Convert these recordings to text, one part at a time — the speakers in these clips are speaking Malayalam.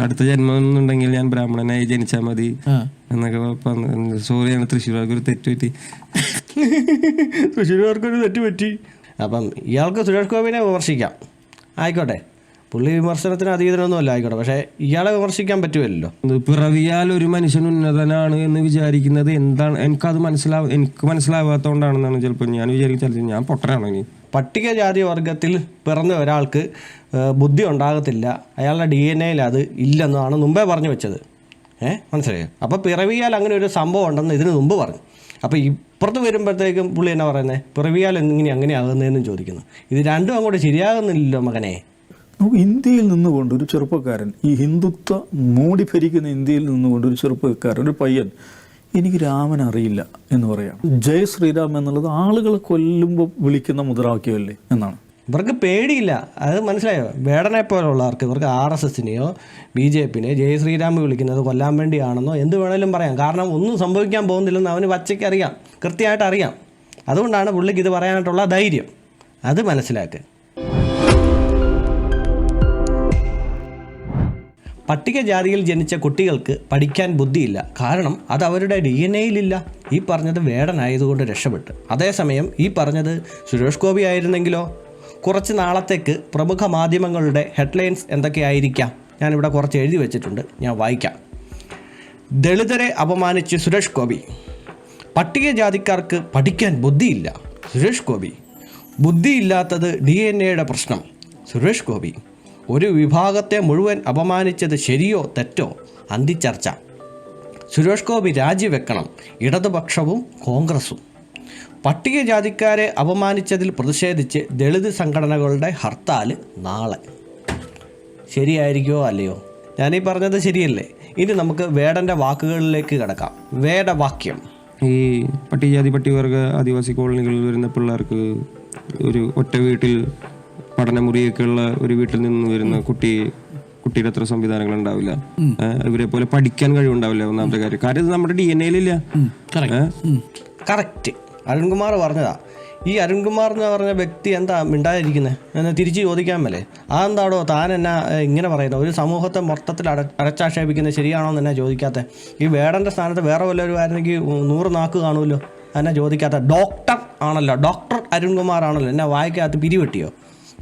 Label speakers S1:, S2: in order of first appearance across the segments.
S1: അടുത്ത ജന്മം എന്നുണ്ടെങ്കിൽ ഞാൻ ബ്രാഹ്മണനായി ജനിച്ചാൽ മതി. എന്നൊക്കെ സോറിയാണ് തൃശ്ശൂർക്ക് ഒരു തെറ്റ് പറ്റി തൃശ്ശൂർക്കൊരു തെറ്റ് പറ്റി
S2: അപ്പം ഇയാൾക്ക് സുരേഷ് ഗോപിനെ വിമർശിക്കാം. ആയിക്കോട്ടെ. പുള്ളി വിമർശനത്തിന് അതീതനൊന്നുമല്ല ആയിക്കോട്ടെ. പക്ഷേ ഇയാളെ വിമർശിക്കാൻ പറ്റുമല്ലോ.
S1: പിറവിയാൽ ഒരു മനുഷ്യൻ ഉന്നതനാണ് എന്ന് വിചാരിക്കുന്നത് എന്താണ്? എനിക്കത് മനസ്സിലാവും എനിക്ക് മനസ്സിലാവാത്തതുകൊണ്ടാണെന്നാണ് ചിലപ്പോൾ ഞാൻ വിചാരിക്കുന്നത്. ഞാൻ പൊട്ടനാണോ ഇനി?
S2: പട്ടികജാതി വർഗത്തിൽ പിറന്ന ഒരാൾക്ക് ബുദ്ധി ഉണ്ടാകത്തില്ല. അയാളുടെ ഡി എൻ എയിൽ അത് ഇല്ലെന്നാണ് മുമ്പേ പറഞ്ഞു വെച്ചത്. ഏ? മനസ്സിലായോ? അപ്പോൾ പിറവിയാൽ അങ്ങനെ ഒരു സംഭവം ഉണ്ടെന്ന് ഇതിന് മുമ്പ് പറഞ്ഞു. അപ്പോൾ ഇപ്പുറത്ത് വരുമ്പോഴത്തേക്കും പുള്ളി എന്നാ പറയുന്നത് പിറവിയാൽ എങ്ങനെ അങ്ങനെയാകുന്നതെന്നും ചോദിക്കുന്നു. ഇത് രണ്ടും അങ്ങോട്ട് ശരിയാകുന്നില്ലല്ലോ മകനെ.
S3: ഇന്ത്യയിൽ നിന്നുകൊണ്ട് ഒരു ചെറുപ്പക്കാരൻ ഈ ഹിന്ദുത്വ മൂടി ഭരിക്കുന്ന ഇന്ത്യയിൽ നിന്നുകൊണ്ട് ഒരു ചെറുപ്പക്കാരൻ ഒരു പയ്യൻ എനിക്ക് രാമൻ അറിയില്ല എന്ന് പറയാം. ജയ് ശ്രീരാം എന്നുള്ളത് ആളുകളെ കൊല്ലുമ്പോൾ വിളിക്കുന്ന മുദ്രാവാക്യമല്ലേ എന്നാണ്.
S2: ഇവർക്ക് പേടിയില്ല. അത് മനസ്സിലായോ? വേടനെ പോലുള്ളവർക്ക് ഇവർക്ക് ആർ എസ് എസിനെയോ ബി ജെ പിനെയോ ജയ ശ്രീരാം വിളിക്കുന്നത് കൊല്ലാൻ വേണ്ടിയാണെന്നോ എന്ത് വേണേലും പറയാം. കാരണം ഒന്നും സംഭവിക്കാൻ പോകുന്നില്ലെന്ന് അവന് പച്ചയ്ക്ക് അറിയാം. കൃത്യമായിട്ട് അറിയാം. അതുകൊണ്ടാണ് പുള്ളിക്ക് ഇത് പറയാനായിട്ടുള്ള ധൈര്യം. അത് മനസ്സിലാക്ക്. പട്ടികജാതിയിൽ ജനിച്ച കുട്ടികൾക്ക് പഠിക്കാൻ ബുദ്ധിയില്ല. കാരണം അത് അവരുടെ ഡി എൻ എയിലില്ല. ഈ പറഞ്ഞത് വേടനായതുകൊണ്ട് രക്ഷപ്പെട്ട്. അതേസമയം ഈ പറഞ്ഞത് സുരേഷ് ഗോപി ആയിരുന്നെങ്കിലോ? കുറച്ച് നാളത്തേക്ക് പ്രമുഖ മാധ്യമങ്ങളുടെ ഹെഡ്ലൈൻസ് എന്തൊക്കെയായിരിക്കാം? ഞാനിവിടെ കുറച്ച് എഴുതി വെച്ചിട്ടുണ്ട്. ഞാൻ വായിക്കാം. ദളിതരെ അപമാനിച്ച് സുരേഷ് ഗോപി. പട്ടികജാതിക്കാർക്ക് പഠിക്കാൻ ബുദ്ധിയില്ല സുരേഷ് ഗോപി. ബുദ്ധിയില്ലാത്തത് ഡി എൻ എയുടെ പ്രശ്നം. സുരേഷ് ഗോപി. ഒരു വിഭാഗത്തെ മുഴുവൻ അപമാനിച്ചത് ശരിയോ തെറ്റോ? അന്തിച്ചർച്ച സുരേഷ് ഗോപി രാജിവെക്കണം ഇടതുപക്ഷവും കോൺഗ്രസും. പട്ടികജാതിക്കാരെ അപമാനിച്ചതിൽ പ്രതിഷേധിച്ച് ദളിത് സംഘടനകളുടെ ഹർത്താൽ നാളെ. ശരിയായിരിക്കോ അല്ലയോ? ഞാനീ പറഞ്ഞത് ശരിയല്ലേ? ഇനി നമുക്ക് വേടന്റെ വാക്കുകളിലേക്ക് കിടക്കാം. വേടവാക്യം.
S1: ഈ പട്ടികജാതി പട്ടികവർഗ ആദിവാസി കോളനികളിൽ വരുന്ന പിള്ളേർക്ക് ഒരു ഒറ്റ വീട്ടിൽ പഠനമുറിയൊക്കെ ഉള്ള ഒരു വീട്ടിൽ നിന്ന് വരുന്ന കുട്ടി കുട്ടിയുടെ അത്ര സംവിധാനങ്ങൾ ഉണ്ടാവില്ല. ഇവരെ പോലെ പഠിക്കാൻ കഴിവുണ്ടാവില്ല ഒന്നാമത്തെ കാര്യം. കാര്യം ഇത് നമ്മുടെ ഡി എൻ എയിലില്ല
S2: കറക്റ്റ് അരുൺകുമാർ പറഞ്ഞതാ. ഈ അരുൺകുമാർ എന്ന് പറഞ്ഞ വ്യക്തി എന്താ മിണ്ടാതിരിക്കുന്നത് എന്നെ തിരിച്ച് ചോദിക്കാൻ മേലേ. അതെന്താടോ താൻ എന്നാ ഇങ്ങനെ പറയുന്നത് ഒരു സമൂഹത്തെ മൊത്തത്തിൽ അട അടച്ചാക്ഷേപിക്കുന്നത് ശരിയാണോ എന്ന് തന്നെ ചോദിക്കാത്ത? ഈ വേടന്റെ സ്ഥാനത്ത് വേറെ വല്ലവരും ആയിരുന്നെങ്കിൽ നൂറ് നാക്ക് കാണുമല്ലോ എന്നെ ചോദിക്കാത്ത? ഡോക്ടർ ആണല്ലോ. ഡോക്ടർ അരുൺകുമാർ ആണല്ലോ. എന്നെ വായിക്കകത്ത് പിരിവെട്ടിയോ?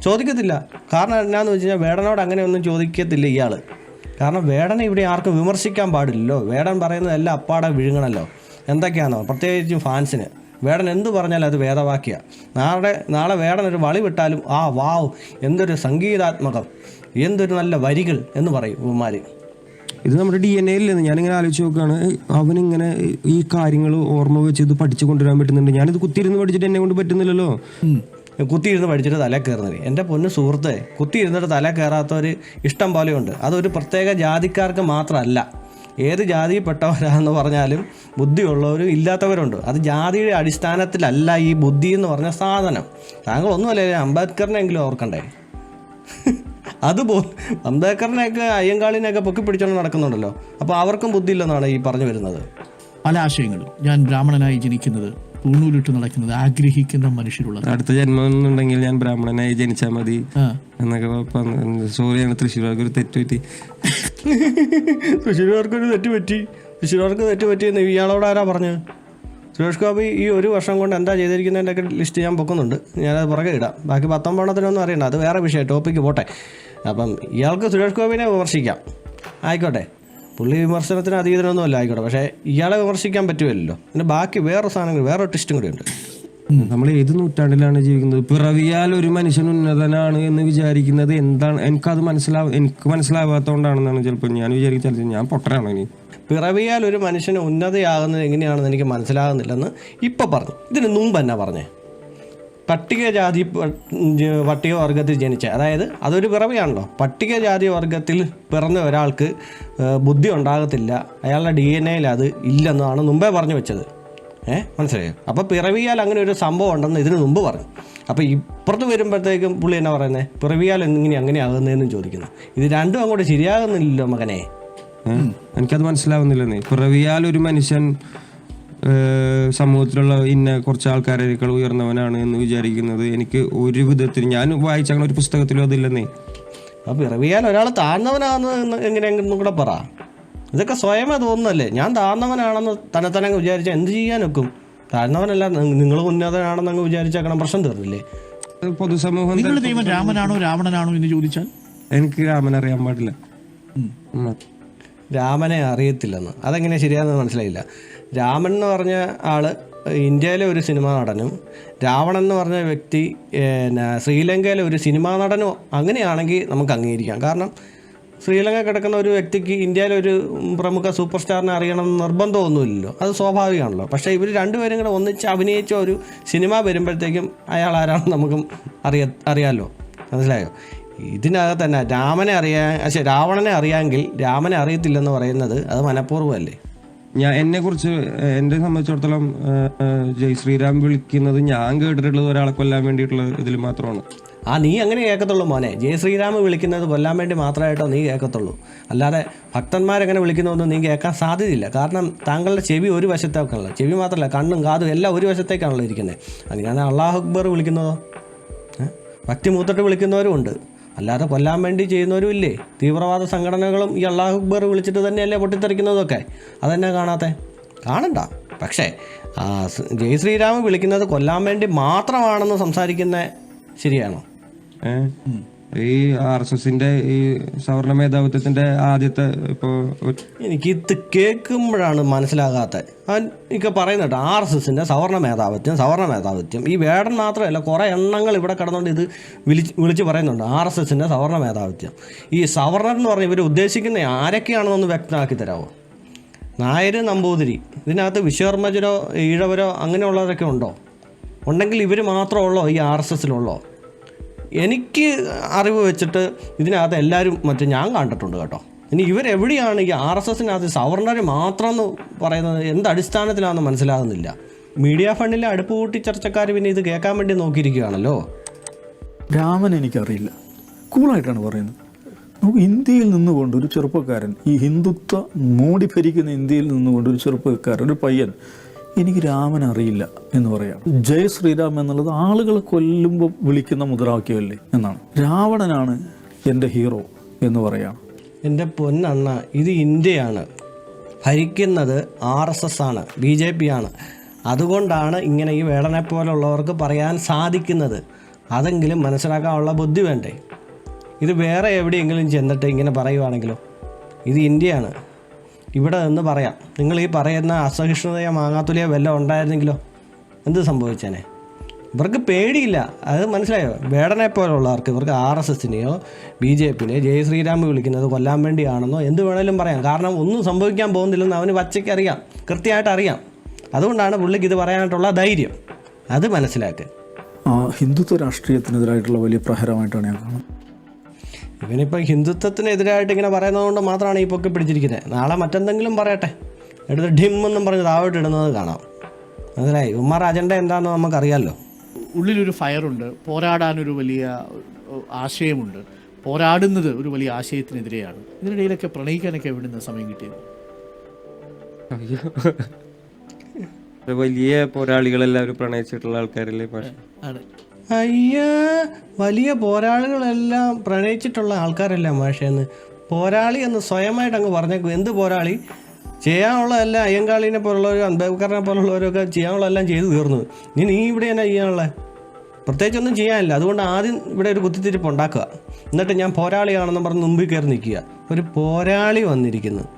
S2: ചോദിക്കത്തില്ല. കാരണം എന്നാന്ന് വെച്ച് കഴിഞ്ഞാൽ വേടനോട് അങ്ങനെയൊന്നും ചോദിക്കത്തില്ല ഇയാൾ കാരണം വേടനെ ഇവിടെ ആർക്കും വിമർശിക്കാൻ പാടില്ലല്ലോ. വേടൻ പറയുന്നതെല്ലാം അപ്പാടെ വിഴുങ്ങണല്ലോ. എന്തൊക്കെയാണോ പ്രത്യേകിച്ചും ഫാൻസിന്. വേടൻ എന്ത് പറഞ്ഞാലും അത് വേദവാക്യമാണ് നാളെ നാളെ വേടൻ ഒരു വളി വിട്ടാലും ആ വാവ് എന്തൊരു സംഗീതാത്മകം എന്തൊരു നല്ല വരികൾ എന്ന് പറയും ഇവന്മാർ
S1: ഇത് നമ്മുടെ ഡി എൻ എയിൽ നിന്ന് ഞാനിങ്ങനെ ആലോചിച്ച് നോക്കുകയാണ്. അവനിങ്ങനെ ഈ കാര്യങ്ങൾ ഓർമ്മ വെച്ച് ഇത് പഠിച്ചു കൊണ്ടുവരാൻ പറ്റുന്നുണ്ട്. ഞാനിത് കുത്തിയിരുന്ന് പഠിച്ചിട്ട് എന്നെ കൊണ്ട് പറ്റുന്നില്ലല്ലോ.
S2: കുത്തിയിരുന്ന് പഠിച്ചിട്ട് തല കയറുന്നത്. എന്റെ പൊന്ന് സുഹൃത്തെ കുത്തിയിരുന്നിട്ട് തല കയറാത്തവർ ഇഷ്ടം പോലെയുണ്ട് അതൊരു പ്രത്യേക ജാതിക്കാർക്ക് മാത്രമല്ല. ഏത് ജാതിയിൽപ്പെട്ടവരാണെന്ന് പറഞ്ഞാലും ബുദ്ധിയുള്ളവരും ഇല്ലാത്തവരുണ്ട്. അത് ജാതിയുടെ അടിസ്ഥാനത്തിലല്ല ഈ ബുദ്ധി എന്ന് പറഞ്ഞ സാധനം. താങ്കൾ ഒന്നുമല്ലേ അംബേദ്കറിനെങ്കിലും ഓർക്കണ്ടേ? അതുപോ അംബേദ്കറിനെയൊക്കെ അയ്യങ്കാളിനെയൊക്കെ പൊക്കി പിടിച്ചോണ്ട് നടക്കുന്നുണ്ടല്ലോ. അപ്പോൾ അവർക്കും ബുദ്ധിയില്ലെന്നാണ് ഈ പറഞ്ഞു വരുന്നത്.
S4: പല ആശയങ്ങളും. ഞാൻ ബ്രാഹ്മണനായി ജനിക്കുന്നത് പൂണൂലിട്ട് നടക്കുന്നത് ആഗ്രഹിക്കുന്ന മനുഷ്യരുള്ളത്.
S1: അടുത്ത ജന്മം എന്നുണ്ടെങ്കിൽ ഞാൻ ബ്രാഹ്മണനായി ജനിച്ചാൽ മതി എന്നൊക്കെ സോറിയാണ് തൃശ്ശൂർക്ക് ഒരു തെറ്റ് പറ്റി.
S2: തൃശ്ശൂർക്കൊരു തെറ്റ് പറ്റി. തൃശ്ശൂർക്ക് തെറ്റ് പറ്റിയെന്ന് ഇയാളോട് ആരാ പറഞ്ഞത്? സുരേഷ് ഗോപി ഈ ഒരു വർഷം കൊണ്ട് എന്താ ചെയ്തിരിക്കുന്നതിന്റെയൊക്കെ ലിസ്റ്റ് ഞാൻ പൊക്കുന്നുണ്ട്. ഞാനത് പുറകെ ഇടാം. ബാക്കി പത്തൊമ്പതെണ്ണത്തിനൊന്നും അറിയണ്ട. അത് വേറെ വിഷയം ടോപ്പിക്ക് പോട്ടെ. അപ്പം ഇയാൾക്ക് സുരേഷ് ഗോപിനെ വിമർശിക്കാം. ആയിക്കോട്ടെ. പുള്ളി വിമർശനത്തിന് അതീതനൊന്നും അല്ല ആയിക്കോട്ടെ. പക്ഷേ ഇയാളെ വിമർശിക്കാൻ പറ്റുമല്ലോ. പിന്നെ ബാക്കി വേറെ സാധനങ്ങൾ വേറെ ട്വിസ്റ്റും കൂടി ഉണ്ട്.
S1: നമ്മൾ ഏത് നൂറ്റാണ്ടിലാണ് ജീവിക്കുന്നത്? പിറവിയാൽ ഒരു മനുഷ്യൻ ഉന്നതനാണ് എന്ന് വിചാരിക്കുന്നത് എന്താണ്? എനിക്കത് മനസ്സിലാവ എനിക്ക് മനസ്സിലാവാത്തതുകൊണ്ടാണെന്നാണ് ചിലപ്പോൾ ഞാൻ വിചാരിക്കുന്നത്. ഞാൻ പൊട്ടനാണോ ഇനി?
S2: പിറവിയാൽ ഒരു മനുഷ്യന് ഉന്നതയാകുന്നത് എങ്ങനെയാണെന്ന് എനിക്ക് മനസ്സിലാകുന്നില്ലെന്ന് ഇപ്പം പറഞ്ഞു. ഇതിന് മുമ്പ് എന്നാ പറഞ്ഞേ? പട്ടികജാതി പട്ടിക വർഗത്തിൽ ജനിച്ച അതായത് അതൊരു പിറവിയാണല്ലോ. പട്ടികജാതി വർഗത്തിൽ പിറന്ന ഒരാൾക്ക് ബുദ്ധി ഉണ്ടാകത്തില്ല. അയാളുടെ ഡി എൻ എയിൽ അത് ഇല്ലെന്നാണ് മുമ്പേ പറഞ്ഞു വെച്ചത്. ഏ മനസ്സിലായോ? അപ്പോൾ പിറവിയാൽ അങ്ങനെ ഒരു സംഭവം ഉണ്ടെന്ന് ഇതിന് മുമ്പ് പറഞ്ഞു. അപ്പോൾ ഇപ്പുറത്ത് വരുമ്പോഴത്തേക്കും പുള്ളി എന്നാ പറയുന്നത് പിറവിയാൽ എങ്ങനെ അങ്ങനെ ആകുന്നതെന്നും ചോദിക്കുന്നു. ഇത് രണ്ടും അങ്ങോട്ട് ശരിയാകുന്നില്ലല്ലോ മകനെ?
S1: എനിക്കത് മനസ്സിലാവുന്നില്ലെന്നേ പിറവിയാൽ ഒരു മനുഷ്യൻ സമൂഹത്തിലുള്ള ഇന്ന കുറച്ച് ആൾക്കാരേക്കാൾ ഉയർന്നവനാണ് എന്ന് വിചാരിക്കുന്നത്. എനിക്ക് ഒരു വിധത്തിൽ ഞാൻ വായിച്ച അങ്ങനെ ഒരു പുസ്തകത്തിലും അതില്ലെന്നേ.
S2: അപ്പോൾ പിറവിയാൽ ഒരാൾ താഴ്ന്നവനാണെന്ന് എങ്ങനെയെങ്കിലും കൂടെ പറ. ഇതൊക്കെ സ്വയമേ തോന്നുന്നല്ലേ ഞാൻ താഴ്ന്നവനാണെന്ന് തന്നെ തന്നെ വിചാരിച്ചാൽ എന്ത് ചെയ്യാനൊക്കും? താഴ്ന്നവനല്ല നിങ്ങൾ ഉന്നതനാണെന്ന് അങ്ങ് വിചാരിച്ചേക്കണം. പ്രശ്നം തീർന്നില്ലേ?
S1: പൊതുസമൂഹം
S4: നിങ്ങൾ ദൈവം രാമനാണോ രാവണനാണോ എന്ന് ചോദിച്ചാൽ?
S1: എനിക്ക് രാമൻ അറിയാൻ പാടില്ല.
S2: രാമനെ അറിയത്തില്ലെന്ന്. അതെങ്ങനെ ശരിയാണെന്ന് മനസ്സിലായില്ല. രാമൻ എന്ന് പറഞ്ഞ ആൾ ഇന്ത്യയിലെ ഒരു സിനിമാ നടനും. രാവണൻ എന്ന് പറഞ്ഞ വ്യക്തി പിന്നെ ശ്രീലങ്കയിലെ ഒരു സിനിമാ നടനോ അങ്ങനെയാണെങ്കിൽ നമുക്ക് അംഗീകരിക്കാം. കാരണം ശ്രീലങ്ക കിടക്കുന്ന ഒരു വ്യക്തിക്ക് ഇന്ത്യയിലെ ഒരു പ്രമുഖ സൂപ്പർ സ്റ്റാറിനെ അറിയണം നിർബന്ധമൊന്നുമില്ലല്ലോ. അത് സ്വാഭാവികമാണല്ലോ. പക്ഷേ ഇവർ രണ്ടുപേരും കൂടെ ഒന്നിച്ച് അഭിനയിച്ച ഒരു സിനിമ വരുമ്പോഴത്തേക്കും അയാൾ ആരാണെന്ന് നമുക്കും അറിയ അറിയാമല്ലോ മനസ്സിലായോ? ഇതിനകത്ത് തന്നെ രാമനെ അറിയാൻ പക്ഷേ രാവണനെ അറിയാമെങ്കിൽ രാമനെ അറിയത്തില്ലെന്ന് പറയുന്നത് അത് മനഃപൂർവമല്ലേ?
S1: ഞാൻ എന്നെ കുറിച്ച് എന്നെ സംബന്ധിച്ചിടത്തോളം ജയ് ശ്രീരാം വിളിക്കുന്നത് ഞാൻ കേട്ടിട്ടുള്ളത് ഒരാളെ കൊല്ലാൻ വേണ്ടിയിട്ടുള്ള ഇതിൽ മാത്രമാണ്.
S2: ആ നീ അങ്ങനെ കേൾക്കത്തുള്ളൂ മോനെ. ജയ ശ്രീരാമ വിളിക്കുന്നത് കൊല്ലാൻ വേണ്ടി മാത്രമായിട്ടോ നീ കേൾക്കത്തുള്ളൂ. അല്ലാതെ ഭക്തന്മാരെങ്ങനെ വിളിക്കുന്നതൊന്നും നീ കേൾക്കാൻ സാധ്യതയില്ല. കാരണം താങ്കളുടെ ചെവി ഒരു വശത്തേക്കാണല്ലോ. ചെവി മാത്രമല്ല കണ്ണും കാതും എല്ലാം ഒരു വശത്തേക്കാണല്ലോ ഇരിക്കുന്നത്. അങ്ങനെയാണ് അള്ളാഹു അക്ബർ വിളിക്കുന്നതോ? ഭക്തി മൂത്തിട്ട് വിളിക്കുന്നവരും ഉണ്ട്. അല്ലാതെ കൊല്ലാൻ വേണ്ടി ചെയ്യുന്നവരും ഇല്ലേ? തീവ്രവാദ സംഘടനകളും ഈ അള്ളാഹു അക്ബർ വിളിച്ചിട്ട് തന്നെയല്ലേ പൊട്ടിത്തെറിക്കുന്നതൊക്കെ. അതെന്നെ കാണാത്തെ? കാണണ്ട. പക്ഷേ ജയ് ശ്രീരാമ് വിളിക്കുന്നത് കൊല്ലാൻ വേണ്ടി മാത്രമാണെന്ന് സംസാരിക്കുന്ന ശരിയാണോ?
S1: ഏഹ് ഈ ആർ എസ് എസിന്റെ ഈ സവർണ മേധാവിത്വത്തിന്റെ ആദ്യത്തെ ഇപ്പോ
S2: എനിക്ക് ഇത് കേൾക്കുമ്പോഴാണ് മനസ്സിലാകാത്തത്. അവൻ എനിക്ക് പറയുന്നുണ്ട് ആർ എസ് എസിന്റെ സവർണ മേധാവിത്വം സവർണ മേധാവിത്വം. ഈ വേടൻ മാത്രമല്ല കുറേ എണ്ണങ്ങൾ ഇവിടെ കിടന്നുകൊണ്ട് ഇത് വിളിച്ച് വിളിച്ച് പറയുന്നുണ്ട് ആർ എസ് എസിന്റെ സവർണ മേധാവിത്വം. ഈ സവർണർ എന്ന് പറഞ്ഞ ഇവർ ഉദ്ദേശിക്കുന്ന ആരൊക്കെയാണെന്നൊന്ന് വ്യക്തമാക്കി തരാമോ? നായർ നമ്പൂതിരി ഇതിനകത്ത് വിശ്വകർമ്മജരോ ഈഴവരോ അങ്ങനെയുള്ളവരൊക്കെ ഉണ്ടോ? ഉണ്ടെങ്കിൽ ഇവർ മാത്രമുള്ളോ ഈ ആർ എസ് എസിലുള്ളോ? എനിക്ക് അറിവ് വെച്ചിട്ട് ഇതിനകത്ത് എല്ലാവരും മറ്റേ ഞാൻ കണ്ടിട്ടുണ്ട് കേട്ടോ. ഇനി ഇവരെവിടെയാണ് ഈ ആർ എസ് എസിനകത്ത് സവർണർ മാത്രം എന്ന് പറയുന്നത് എന്ത് അടിസ്ഥാനത്തിലാണെന്ന് മനസ്സിലാകുന്നില്ല. മീഡിയ ഫണ്ടിലെ അടുപ്പ് കൂട്ടി ചർച്ചക്കാർ പിന്നെ ഇത് കേൾക്കാൻ വേണ്ടി നോക്കിയിരിക്കുകയാണല്ലോ.
S3: രാമൻ എനിക്കറിയില്ല. കൂളായിട്ടാണ് പറയുന്നത്. നമുക്ക് ഇന്ത്യയിൽ നിന്നുകൊണ്ട് ഒരു ചെറുപ്പക്കാരൻ ഈ ഹിന്ദുത്വ മൂടി ഭരിക്കുന്ന ഇന്ത്യയിൽ നിന്നുകൊണ്ട് ഒരു ചെറുപ്പക്കാരൻ ഒരു പയ്യൻ എനിക്ക് രാമൻ അറിയില്ല എന്ന് പറയാം. ജയ ശ്രീരാം എന്നുള്ളത് ആളുകളെ കൊല്ലുമ്പോൾ വിളിക്കുന്ന മുദ്രാവാക്യമല്ലേ എന്നാണ്. രാവണനാണ് എന്റെ ഹീറോ എന്ന് പറയാം.
S2: എന്റെ പൊന്നണ്ണ ഇത് ഇന്ത്യയാണ്. ഭരിക്കുന്നത് ആർ എസ് എസ് ആണ് ബി ജെ പി ആണ്. അതുകൊണ്ടാണ് ഇങ്ങനെ ഈ വേടനെ പോലുള്ളവർക്ക് പറയാൻ സാധിക്കുന്നത്. അതെങ്കിലും മനസ്സിലാക്കാനുള്ള ബുദ്ധി വേണ്ടേ? ഇത് വേറെ എവിടെയെങ്കിലും ചെന്നിട്ട് ഇങ്ങനെ പറയുവാണെങ്കിലോ? ഇത് ഇന്ത്യയാണ്. ഇവിടെ നിന്ന് പറയാം. നിങ്ങൾ ഈ പറയുന്ന അസഹിഷ്ണുതയോ മാങ്ങാത്തുലിയോ വല്ലതും ഉണ്ടായിരുന്നെങ്കിലോ? എന്ത് സംഭവിച്ചേനെ? ഇവർക്ക് പേടിയില്ല. അത് മനസ്സിലായോ? വേടനെ പോലുള്ളവർക്ക് ഇവർക്ക് ആർ എസ് എസിനെയോ ബി ജെ പിനെയോ ജയ ശ്രീരാം വിളിക്കുന്നത് കൊല്ലാൻ വേണ്ടിയാണെന്നോ എന്ത് വേണേലും പറയാം. കാരണം ഒന്നും സംഭവിക്കാൻ പോകുന്നില്ലെന്ന് അവന് വച്ചയ്ക്ക് അറിയാം. കൃത്യമായിട്ട് അറിയാം. അതുകൊണ്ടാണ് പുള്ളിക്ക് ഇത് പറയാനായിട്ടുള്ള ധൈര്യം. അത് മനസ്സിലാക്കുക
S3: ഹിന്ദുത്വ രാഷ്ട്രീയത്തിനെതിരായിട്ടുള്ള വലിയ പ്രഹരമായിട്ടാണ് ഞാൻ കാണുന്നത്.
S2: ഇവനിപ്പോൾ ഹിന്ദുത്വത്തിനെതിരായിട്ട് ഇങ്ങനെ പറയുന്നത് പറയുന്നതുകൊണ്ട് മാത്രമാണ് ഈ പൊക്കി പിടിച്ചിരിക്കുന്നത്. നാളെ മറ്റെന്തെങ്കിലും പറയട്ടെ. എടുത്ത് ഡിം എന്നും പറഞ്ഞ് താഴോട്ട് ഇടുന്നത് കാണാം. മനസ്സിലായി? ഉമ്മാർ അജണ്ട എന്താണെന്ന് നമുക്കറിയാമല്ലോ
S4: ഉള്ളിലൊരു ഫയറുണ്ട്. പോരാടാനൊരു വലിയ ആശയമുണ്ട്. പോരാടുന്നത് ഒരു വലിയ ആശയത്തിനെതിരെയാണ്. ഇതിനിടയിലൊക്കെ പ്രണയിക്കാനൊക്കെ എവിടുന്ന് സമയം കിട്ടിയത്?
S1: വലിയ പോരാളികളെല്ലാവരും പ്രണയിച്ചിട്ടുള്ള ആൾക്കാരല്ലേ പക്ഷേ
S4: ആണ്.
S2: അയ്യ വലിയ പോരാളികളെല്ലാം പ്രണയിച്ചിട്ടുള്ള ആൾക്കാരല്ല മാഷേന്ന്. പോരാളി എന്ന് സ്വയമായിട്ട് അങ്ങ് പറഞ്ഞേക്കും. എന്ത് പോരാളി? ചെയ്യാനുള്ളതെല്ലാം അയ്യങ്കാളിനെ പോലുള്ളവരും അംബേദ്കറിനെ പോലുള്ളവരൊക്കെ ചെയ്യാനുള്ളതെല്ലാം ചെയ്തു തീർന്നു. ഇനി നീ ഇവിടെ എന്നാ ചെയ്യാനുള്ളത് പ്രത്യേകിച്ചൊന്നും ചെയ്യാനില്ല. അതുകൊണ്ട് ആദ്യം ഇവിടെ ഒരു കുത്തിത്തിരിപ്പ് ഉണ്ടാക്കുക. എന്നിട്ട് ഞാൻ പോരാളിയാണെന്ന് പറഞ്ഞ് മുമ്പിൽ കയറി നിൽക്കുക. ഒരു പോരാളി വന്നിരിക്കുന്നു.